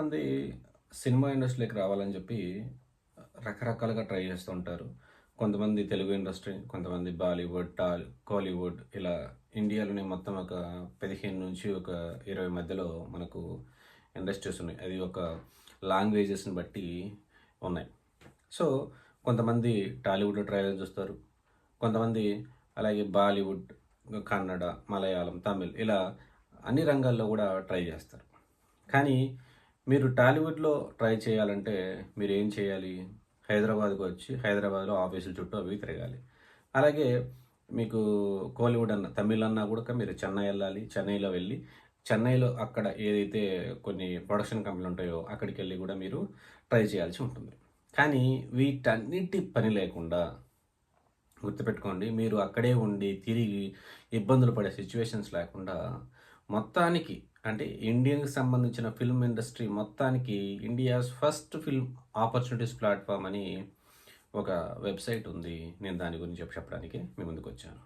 మంది సినిమా ఇండస్ట్రీలోకి రావాలని చెప్పి రకరకాలుగా ట్రై చేస్తూ ఉంటారు కొంతమంది తెలుగు ఇండస్ట్రీ కొంతమంది బాలీవుడ్ టాల్ కోలీవుడ్ ఇలా ఇండియాలోనే మొత్తం ఒక పదిహేను నుంచి ఒక ఇరవై మధ్యలో మనకు ఇండస్ట్రీస్ ఉన్నాయి. అది ఒక లాంగ్వేజెస్ని బట్టి ఉన్నాయి. సో కొంతమంది టాలీవుడ్లో ట్రై చూస్తారు. కొంతమంది అలాగే బాలీవుడ్ కన్నడ మలయాళం తమిళ్ ఇలా అన్ని రంగాల్లో కూడా ట్రై చేస్తారు. కానీ మీరు టాలీవుడ్లో ట్రై చేయాలంటే మీరు ఏం చేయాలి? హైదరాబాద్కు వచ్చి హైదరాబాద్లో ఆఫీసుల చుట్టూ అవి తిరగాలి. అలాగే మీకు కోలీవుడ్ అన్న తమిళ్ అన్నా కూడా మీరు చెన్నై వెళ్ళాలి చెన్నైలో వెళ్ళి చెన్నైలో అక్కడ ఏదైతే కొన్ని ప్రొడక్షన్ కంపెనీలు ఉంటాయో అక్కడికి వెళ్ళి కూడా మీరు ట్రై చేయాల్సి ఉంటుంది. కానీ వీటన్నిటి పని లేకుండా గుర్తుపెట్టుకోండి మీరు అక్కడే ఉండి తిరిగి ఇబ్బందులు పడే సిచ్యువేషన్స్ లేకుండా మొత్తానికి అంటే ఇండియన్కి సంబంధించిన ఫిల్మ్ ఇండస్ట్రీ మొత్తానికి India's first film opportunities platform అని ఒక వెబ్సైట్ ఉంది. నేను దాని గురించి చెప్పడానికి మీ ముందుకు వచ్చాను.